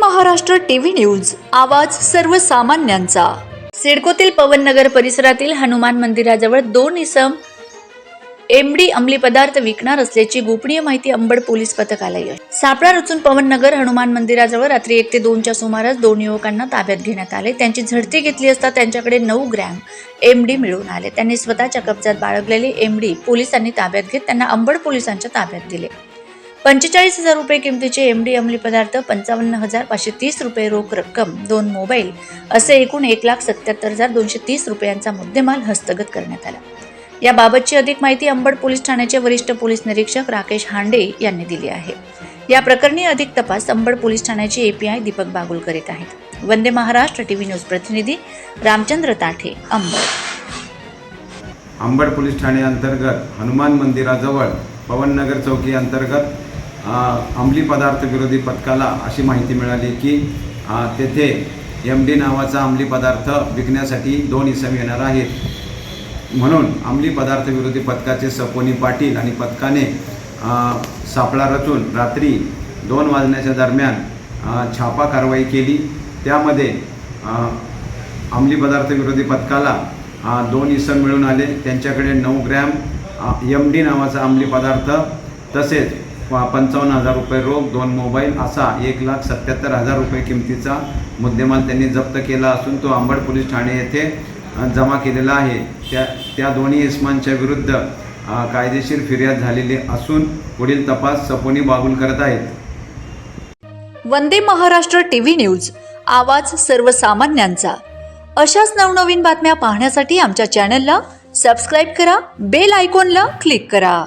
Maharashtra TV news. आवाज सर्वसामान्यांचा. सिडकोतील पवन नगर परिसरातील हनुमान मंदिराजवळ दोन इसम एमडी अंमली पदार्थ विकणार असल्याची गोपनीय माहिती अंबड पोलीस पथकाला यश सापळा रचून पवननगर हनुमान मंदिराजवळ रात्री एक ते दोनच्या सुमारास दोन युवकांना ताब्यात घेण्यात आले. त्यांची झडती घेतली असता त्यांच्याकडे नऊ ग्रॅम एमडी मिळून आले. त्यांनी स्वतःच्या कब्जात बाळगलेले एमडी पोलिसांनी ताब्यात घेत त्यांना अंबड पोलिसांच्या ताब्यात दिले. पंचेचाळीस हजार रुपये किमतीचे एमडी अंमली पदार्थ पंचावन्न हजार पाचशे तीस रुपये रोख रक्कम दोन मोबाईल असे एकूण एक लाख सत्याहत्तर हजार दोनशे तीस रुपयांचा मुद्देमाल हस्तगत करण्यात आला. याबाबतची अधिक माहिती अंबड पोलीस ठाण्याचे वरिष्ठ पोलीस निरीक्षक राकेश हांडे यांनी दिली आहे. या प्रकरणी अधिक तपास अंबड पोलीस ठाण्याचे एपीआय दीपक बागुल करीत आहेत. वंदे महाराष्ट्र टीव्ही न्यूज प्रतिनिधी रामचंद्र ताठे अंबड. अंबड पोलीस ठाणे अंतर्गत हनुमान मंदिराजवळ पवननगर चौकी अंतर्गत अंमली पदार्थ विरोधी पथकाला अशी माहिती मिळाली की तेथे एम डी नावाचा अंमली पदार्थ विकण्यासाठी दोन इसम येणार आहेत. म्हणून अंमली पदार्थ विरोधी पथकाचे सपोनी पाटील आणि पथकाने सापळा रचून रात्री दोन वाजण्याच्या दरम्यान छापा कारवाई केली. त्यामध्ये अंमली पदार्थ विरोधी पथकाला दोन इसम मिळून आले. त्यांच्याकडे नऊ ग्रॅम एम डी नावाचा अंमली पदार्थ तसेच पंचावन्न हजार रुपये रोख दोन मोबाईल असा एक लाख सत्याहत्तर हजार रुपये किमतीचा मुद्देमाल त्यांनी जप्त केला असून तो आंबड पोलीस ठाणे येथे जमा केलेला आहे. त्या त्या दोन्ही इस्मांच्या विरुद्ध कायदेशीर फिर्याद झालेली असून पुढील तपास सपोनी बागुल करत आहेत. वंदे महाराष्ट्र टीव्ही न्यूज आवाज सर्वसामान्यांचा. अशाच नवनवीन बातम्या पाहण्यासाठी आमच्या चॅनलला सबस्क्राईब करा बेल आयकॉनला क्लिक करा.